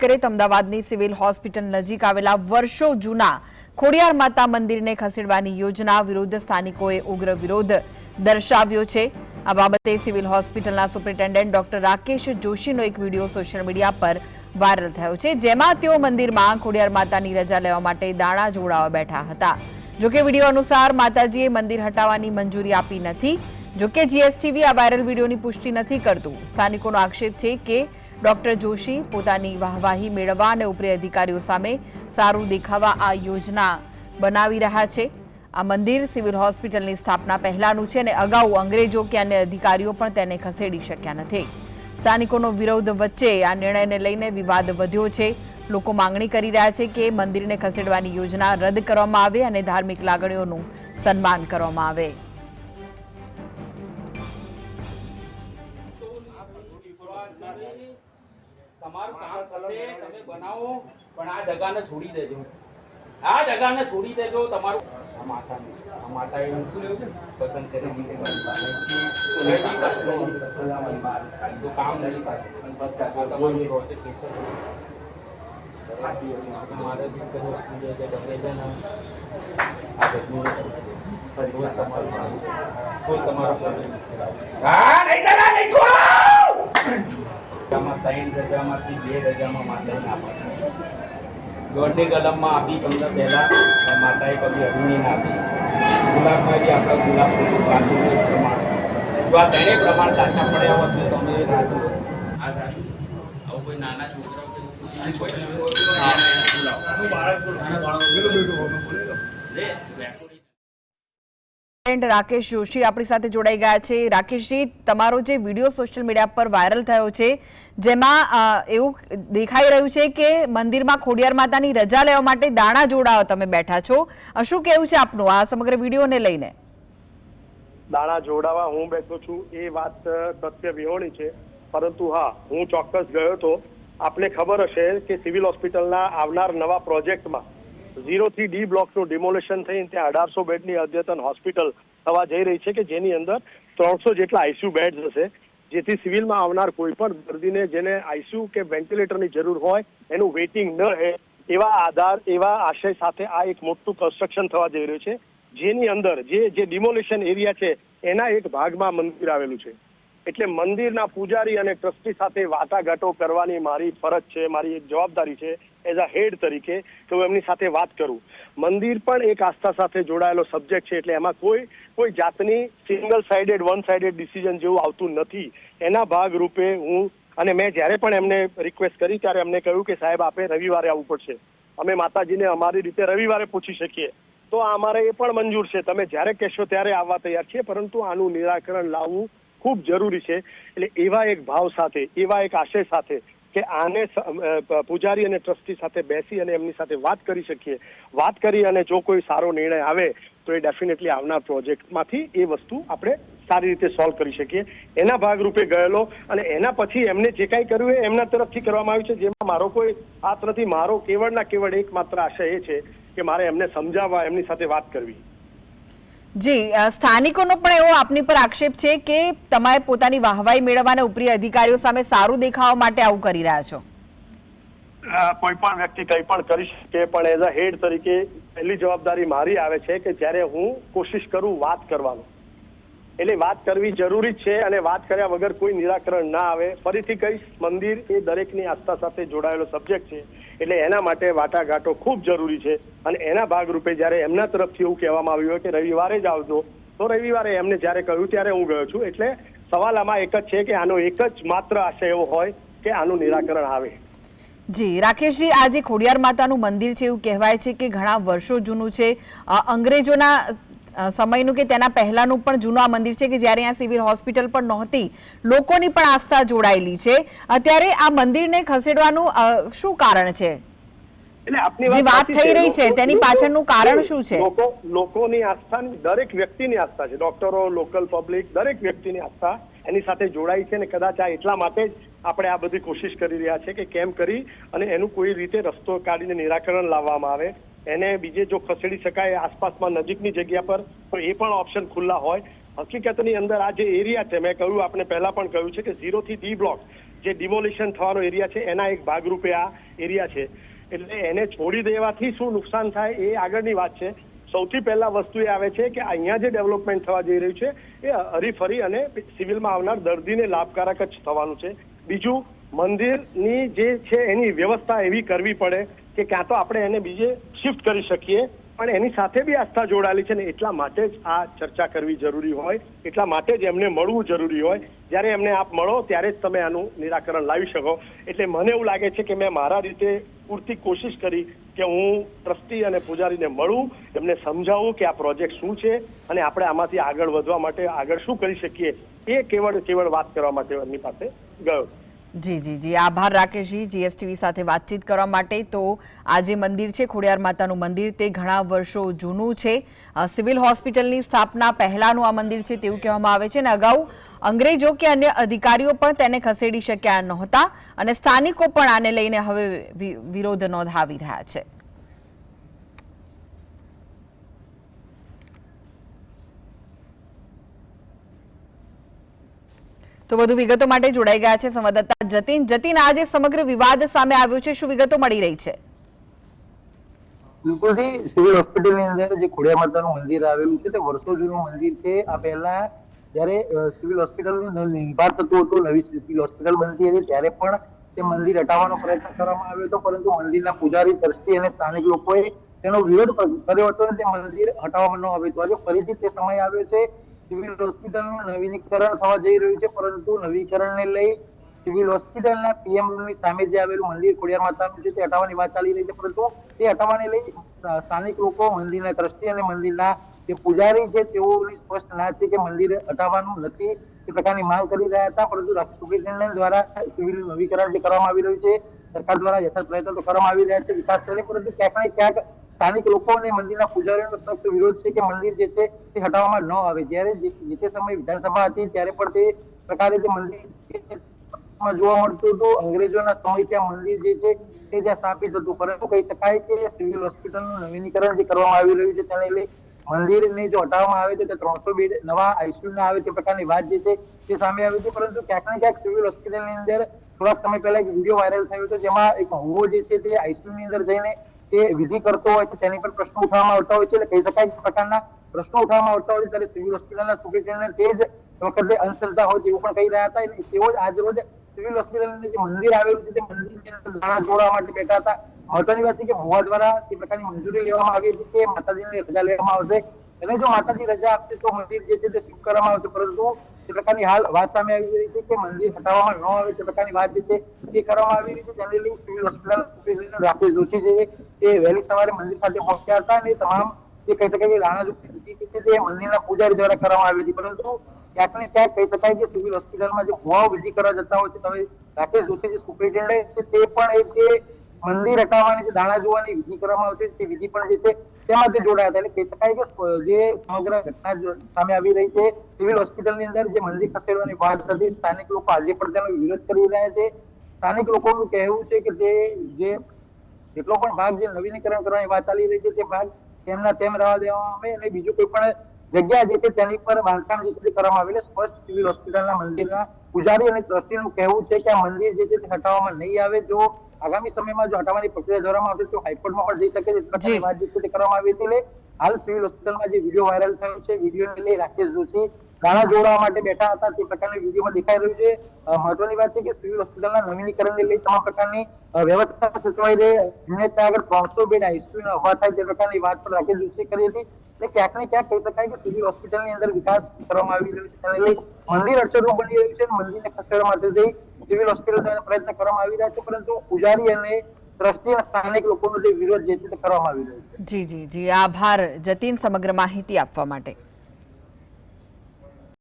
કરીએ અમદાવાદની civil hospital નજીક આવેલા વર્ષો જૂના ખોડિયાર માતા મંદિરને ખસેડવાની યોજના વિરુદ્ધ સ્થાનિકોએ ઉગ્ર વિરોધ દર્શાવ્યો છે. આ બાબતે સિવિલ હોસ્પિટલના સુપ્રિન્ટેન્ડન્ટ ડોક્ટર રાકેશ જોશીનો એક વીડિયો સોશિયલ મીડિયા પર વાયરલ થયો છે, જેમાં તેઓ મંદિરમાં ખોડિયાર માતાની રજા લેવા માટે દાણા જોડાવા બેઠા હતા. જોકે વીડિયો અનુસાર માતાજીએ મંદિર હટાવવાની મંજૂરી આપી નથી. જોકે જીએસટીવી આ વાયરલ વિડીયોની પુષ્ટિ નથી કરતું. સ્થાનિકોનો આક્ષેપ છે કે ડોક્ટર જોશી પોતાની વાહવાહી મેળવવા અને ઉપરી અધિકારીઓ સામે સારું દેખાવા આ યોજના બનાવી રહ્યા છે. આ મંદિર સિવિલ હોસ્પિટલની સ્થાપના પહેલાનું છે અને અગાઉ અંગ્રેજો કે અન્ય અધિકારીઓ પણ તેને ખસેડી શક્યા નથી. સ્થાનિકોનો વિરોધ વચ્ચે આ નિર્ણયને લઈને વિવાદ વધ્યો છે. લોકો માંગણી કરી રહ્યા છે કે મંદિરને ખસેડવાની યોજના રદ કરવામાં આવે અને ધાર્મિક લાગણીઓનું સન્માન કરવામાં આવે. તમારું કામ થશે તમે બનાવો પણ આ જગાને છોડી દેજો. આ જગાને છોડી દેજો તમારું આ માતા આ માતાએ હું શું લેવું છે? પસંદ કરી તો કામ નહીં મારે બી કઈ વસ્તુ કે ગમે છે ને આ બધું તમારું કોઈ તમારું હા નહીં નહીં છોડો રજામાં ત્રણ રજામાંથી બે રજામાં માતાને આપે દોઢની કલમમાં આપી તમને પહેલા માતાએ કદી અગ્નિ ના આપી. ગુલાબમાં બી આપણા ગુલાબ પાછું પ્રમાણ. જો આ ત્રણેય પ્રમાણ સાચા પડ્યા હોત તો તમે રાજુ આ રાજુ આવું કોઈ નાના છોકરાઓ કે એવું પ્રેસિડેન્ટ રાકેશ જોશી આપણી સાથે જોડાઈ ગયા છે. રાકેશજી, તમારો જે વીડિયો સોશિયલ મીડિયા પર વાયરલ થયો છે, જેમાં એવું દેખાઈ રહ્યું છે કે મંદિરમાં ખોડિયાર માતાની રજા લેવા માટે દાણા જોડાવા તમે બેઠા છો. શું કેવું છે આપનું આ સમગ્ર વિડીયોને લઈને? દાણા જોડાવા હું બેઠો છું એ વાત સત્ય વિહોણી છે. પરંતુ હા, હું ચોક્કસ ગયો તો આપને ખબર હશે કે સિવિલ હોસ્પિટલના આવનાર નવા પ્રોજેક્ટમાં ઝીરો થી ડી બ્લોકનું ડિમોલેશન થઈને ત્યાં અઢારસો બેડની અદ્યતન હોસ્પિટલ થવા જઈ રહી છે કે જેની અંદર ત્રણસો જેટલા આઈસીયુ બેડ્સ હશે, જેથી સિવિલમાં આવનાર કોઈ પણ દર્દીને જેને આઈસીયુ કે વેન્ટિલેટરની જરૂર હોય, એનું વેઇટિંગ ન રહે, એવા આધાર, એવા આશય સાથે આ એક મોટું કન્સ્ટ્રક્શન થવા જઈ રહ્યું છે, જેની અંદર જે જે ડિમોલેશન એરિયા છે, એના એક ભાગમાં મંદિર આવેલું છે. એટલે મંદિરના પૂજારી અને ટ્રસ્ટી સાથે વાટાઘાટો કરવાની મારી ફરજ છે, મારી એક જવાબદારી છે એઝ અ હેડ તરીકે તો હું એમની સાથે વાત કરું. મંદિર પણ એક આસ્થા સાથે જોડાયેલો સબ્જેક્ટ છે, એટલે એમાં કોઈ કોઈ જાતની single sided one sided decision જેવું આવતું નથી. એના ભાગરૂપે હું, અને મેં જ્યારે પણ એમને રિક્વેસ્ટ કરી, ત્યારે એમને કહ્યું કે સાહેબ, આપે રવિવારે આવવું પડશે. અમે માતાજીને અમારી રીતે રવિવારે પૂછી શકીએ. તો અમારે એ પણ મંજૂર છે. તમે જ્યારે કહેશો ત્યારે આવવા તૈયાર છીએ, પરંતુ આનું નિરાકરણ લાવવું ખૂબ જરૂરી છે. એટલે એવા એક ભાવ સાથે, એવા એક આશય સાથે કે આને પૂજારી અને ટ્રસ્ટી સાથે બેસી અને એમની સાથે વાત કરી શકીએ. વાત કરી અને જો કોઈ સારો નિર્ણય આવે, તો એ ડેફિનેટલી આવનાર પ્રોજેક્ટમાંથી એ વસ્તુ આપણે સારી રીતે સોલ્વ કરી શકીએ. એના ભાગરૂપે ગયેલો અને એના પછી એમને જે કાંઈ કર્યું એ એમના તરફથી કરવામાં આવ્યું છે. જેમાં મારો કોઈ હાથ નથી, મારો કેવળના કેવળ એકમાત્ર આશય એ છે કે મારે એમને સમજાવવા, એમની સાથે વાત કરવી. જી સ્થાનિકોનો પણ એવો આપની પર આક્ષેપ છે કે તમારે પોતાની વાહવાઈ મેળવવા ઉપરી અધિકારીઓ સામે સારું દેખાવા માટે આવું કરી રહ્યા છો? કોઈ પણ વ્યક્તિ કંઈ પણ કરી શકે, પણ એઝ અ હેડ તરીકે પહેલી જવાબદારી મારી આવે છે કે જ્યારે હું કોશિશ કરું વાત કરવાનો. એટલે વાત કરવી જરૂરી છે અને વાત કર્યા વગર કોઈ નિરાકરણ ના આવે. ફરીથી કહીશ, મંદિર એ દરેકની આસ્થા સાથે જોડાયેલો સબ્જેક્ટ છે. એટલે એના માટે વાટાઘાટો ખૂબ જરૂરી છે. અને એના ભાગરૂપે જ્યારે એમના તરફથી એવું કહેવામાં આવ્યું કે રવિવારે જ આવજો, તો રવિવારે એમને જ્યારે કહ્યું ત્યારે હું ગયો છું. એટલે સવાલ આમાં એક જ છે કે આનો એક જ માત્ર આશય એવો હોય કે આનું નિરાકરણ આવે. જી, રાકેશજી આ જે ખોડિયાર માતાનું મંદિર છે એવું કહેવાય છે કે ઘણા વર્ષો જૂનું છે. અંગ્રેજોના સમયનું કે તેના પહેલાનું પણ જૂનું આ મંદિર છે કે જ્યારે આ સિવિલ હોસ્પિટલ પણ નહોતી લોકોની પણ આસ્થા જોડાયેલી છે. અત્યારે આ મંદિરને ખસેડવાનું શું કારણ છે? જે વાત થઈ રહી છે, તેની પાછળનું કારણ શું છે? લોકો લોકોની આસ્થાની દરેક વ્યક્તિની આસ્થા છે. ડોક્ટરો લોકલ પબ્લિક દરેક વ્યક્તિની આસ્થા એની સાથે જોડાઈ છે અને કદાચ આ એટલા માટે જ આપણે આ બધી કોશિશ કરી રહ્યા છે કે કેમ કરી અને એનું કોઈ રીતે રસ્તો કાઢીને નિરાકરણ લાવવામાં આવે. એને બીજે જો ખસેડી શકાય આસપાસમાં નજીકની જગ્યા પર, તો એ પણ ઓપ્શન ખુલ્લા હોય. હકીકતની અંદર આ જે એરિયા છે, મેં કહ્યું આપણે પહેલા પણ કહ્યું છે કે ઝીરોથી ડી બ્લોક જે ડિમોલિશન થવાનો એરિયા છે, એના એક ભાગરૂપે આ એરિયા છે. એટલે એને છોડી દેવાથી શું નુકસાન થાય એ આગળની વાત છે. સૌથી પહેલા વસ્તુ એ આવે છે કે અહીંયા જે ડેવલપમેન્ટ થવા જઈ રહ્યું છે, એ હરીફરી અને સિવિલમાં આવનાર દર્દીને લાભકારક જ થવાનું છે. બીજું મંદિરની જે છે એની વ્યવસ્થા એવી કરવી પડે કે ક્યાં તો આપણે એને બીજે શિફ્ટ કરી શકીએ. પણ એની સાથે બી આસ્થા જોડાયેલી છે ને એટલા માટે જ આ ચર્ચા કરવી જરૂરી હોય. એટલા માટે જ એમને મળવું જરૂરી હોય. જ્યારે એમને આપ મળો, ત્યારે જ તમે આનું નિરાકરણ લાવી શકો. એટલે મને એવું લાગે છે કે મેં મારા રીતે પૂરતી કોશિશ કરી કે હું ટ્રસ્ટી અને પૂજારીને મળું, એમને સમજાવું કે આ પ્રોજેક્ટ શું છે અને આપણે આમાંથી આગળ વધવા માટે આગળ શું કરી શકીએ. એ કેવળ કેવળ વાત કરવા માટે એમની પાસે ગયો જી જી જી. આભાર રાકેશજી જીએસટીવી સાથે વાતચીત કરવા માટે. તો આ જે મંદિર છે, ખોડિયાર માતાનું મંદિર, તે ઘણા વર્ષો જૂનું છે. સિવિલ હોસ્પિટલની સ્થાપના પહેલાનું આ મંદિર છે તેવું કહેવામાં આવે છે. અને અગાઉ અંગ્રેજો કે અન્ય અધિકારીઓ પણ તેને ખસેડી શક્યા નહોતા અને સ્થાનિકો પણ આને લઈને હવે વિરોધ નોંધાવી રહ્યા છે. તો વધુ વિગતો માટે જોડાઈ ગયા છે સંવાદદાતા જતીન. જતીન, આજે સમગ્ર વિવાદ સામે આવ્યો છે. શું વિગતો મળી રહી છે? બિલકુલથી સિવિલ હોસ્પિટલની અંદર જે ખોડિયા માતાનું મંદિર આવેલું છે તે વર્ષો જૂનું મંદિર છે. આ પહેલા જ્યારે સિવિલ હોસ્પિટલ નિર્માણ થતું હતું, નવી સિવિલ હોસ્પિટલ બનતી હતી, ત્યારે પણ તે મંદિર હટાવવાનો પ્રયત્ન કરવામાં આવ્યો હતો. પરંતુ મંદિરના પૂજારી, ટ્રસ્ટી અને સ્થાનિક લોકોએ તેનો વિરોધ કર્યો હતો અને તે મંદિર હટાવવામાં ન આવ્યું. આજે ફરીથી તે સમય આવ્યો છે. સિવિલ હોસ્પિટલનું નવીનીકરણ થવા જઈ રહ્યું છે, પરંતુ નવીકરણને લઈ સિવિલ હોસ્પિટલના પીએમની સામે જે આવેલું મંદિર ખોડિયાર માતાનું છે, તે હટાવવાની વાત ચાલી રહી છે, પરંતુ તે હટાવવાને લઈ સ્થાનિક લોકો મંદિરના ટ્રસ્ટી અને મંદિરના જે પૂજારી છે, તેઓની સ્પષ્ટ ના છે કે મંદિર હટાવવાનું નથી, એ પ્રકારની માંગ કરી રહ્યા હતા, પરંતુ સુપ્રિન્ટેન્ડન્ટ દ્વારા સિવિલ નવીકરણ જે કરવામાં આવી રહ્યું છે, સરકાર દ્વારા યથાર્થ પ્રયત્નો કરવામાં આવી રહ્યા છે, વિકાસ કરે, પરંતુ ક્યાંક ને ક્યાંક સ્થાનિક લોકો અને મંદિરના પૂજારીઓનો સખત વિરોધ છે કે મંદિર જે છે તે હટાવવામાં ન આવે. જ્યારે જે તે સમયે વિધાનસભા હતી, ત્યારે પણ તે પ્રકારે જે મંદિર જોવા મળતું હતું. અંગ્રેજોના સમય ત્યાં મંદિર જે છે તે જ્યાં સ્થાપિત હતું. પરંતુ કહી શકાય કે સિવિલ હોસ્પિટલનું નવીનીકરણ જે કરવામાં આવી રહ્યું છે, તેને લઈ મંદિરને જો હટાવવામાં આવે તો તે ત્રણસો બેડ નવા આઈસીયુ આવે તે પ્રકારની વાત જે છે તે સામે આવી હતી. પરંતુ ક્યાંક ને ક્યાંક સિવિલ હોસ્પિટલની અંદર થોડાક સમય પહેલા એક વીડિયો વાયરલ થયો હતો, જેમાં એક હોવો જે છે તે આઈસીયુ ની અંદર જઈને તે વિધિ કરતો હોય તો તેની પર પ્રશ્નો ઉઠાવવામાં આવતા હોય છે. એટલે કહી શકાય પ્રકારના પ્રશ્નો ઉઠાવવામાં આવતા હોય છે. ત્યારે સિવિલ હોસ્પિટલના સુપ્રિન્ટેન્ડન્ટ તે જ વખતે અંધશ્રદ્ધા હોય તેવું પણ કહી રહ્યા હતા. અને તેઓ જ આજ સિવિલ હોસ્પિટલની જે મંદિર આવેલું છે, તે મંદિરની અંદર દાણા જોડવા માટે બેઠા હતા. મહત્વની વાત છે કે મોવા દ્વારા તે પ્રકારની મંજૂરી લેવામાં આવી હતી કે માતાજીની રજા લેવામાં આવશે. અને જો માતાજી રજા આપશે તો મંદિર જે છે તે સ્વીકારવામાં કરવામાં આવશે. પરંતુ તે પ્રકારની હાલ વાત સામે આવી રહી છે કે મંદિર હટાવવામાં ન આવે તે પ્રકારની વાત જે છે તે કરવામાં આવી રહી છે. લઈ સિવિલ હોસ્પિટલ રાકેશ જોશી છે તે વહેલી સવારે મંદિર ખાતે પહોંચ્યા હતા અને તમામ જે કહી શકાય કે રાણા વિધિ છે તે મંદિરના પૂજારી દ્વારા કરવામાં આવી હતી. પરંતુ ક્યાંક ક્યાંક કહી શકાય કે સિવિલ હોસ્પિટલમાં જે ભુવાઓ વિધિ કરવા જતા હોય છે તમે રાકેશ જોશી જે સુપ્રિન્ટેન્ડન્ટ છે તે પણ એક મંદિર હટાવવાની જે દાણા જોવાની વિધિ કરવામાં આવતી તે વિધિ પણ જે છે તેમાં તે જોડાયા હતા. એટલે કહી શકાય કે જે સમગ્ર ઘટના સામે આવી રહી છે, સિવિલ હોસ્પિટલની અંદર જે મંદિર ખસેડવાની વાત હતી, સ્થાનિક લોકો આજે પણ તેનો વિરોધ કરી રહ્યા છે. સ્થાનિક લોકોનું કહેવું છે કે તે જે જેટલો પણ ભાગ જે નવીનીકરણ કરવાની વાત ચાલી રહી છે, તે ભાગ તેમના તેમ રહેવા દેવામાં આવે અને બીજું કોઈ પણ જગ્યા જે છે તેની પર બાંધકામ જે છે કરવામાં આવે. એટલે સ્પષ્ટ સિવિલ હોસ્પિટલના મંદિરના પૂજારી અને ટ્રસ્ટીનું કહેવું છે કે આ મંદિર જે છે તે હટાવવામાં નહીં આવે. જો આગામી સમયમાં જો હટાવવાની પ્રક્રિયા કરવામાં આવશે તો હાઈકોર્ટમાં પણ જઈ શકે છે. પ્રકારની વાત છે તે કરવામાં આવી હતી એટલે હાલ સિવિલ હોસ્પિટલમાં જે વીડિયો વાયરલ થયો છે વિડીયોને લઈ રાકેશ જોશી ગાળા જોડવા માટે બેઠા હતા. તે પ્રકારની વિડીયોમાં દેખાઈ રહ્યું છે. મહત્વની વાત છે કે સિવિલ હોસ્પિટલના નવીનીકરણને લઈ તમામ પ્રકારની વ્યવસ્થા સચવાઈ રહે. એમને ત્યાં આગળ ત્રણસો બેડ આઈસીયુ ના ઊભા થાય તે પ્રકારની વાત પણ રાકેશ જોશી કરી હતી. એટલે ક્યાંક ને ક્યાંક કહી શકાય કે સિવિલ હોસ્પિટલની અંદર વિકાસ કરવામાં આવી રહ્યો છે. તેને લઈ મંદિર અક્ષરો બની રહ્યું છે મંદિરને ખસેડવા માટે જઈ સિવિલ હોસ્પિટલ દ્વારા પ્રયત્ન કરવામાં આવી રહ્યા છે, પરંતુ પૂજારી અને ટ્રસ્ટી સ્થાનિક લોકોનો જે જે છે કરવામાં આવી રહ્યો છે. જી જી જી. આભાર, જતીન, સમગ્ર માહિતી આપવા માટે.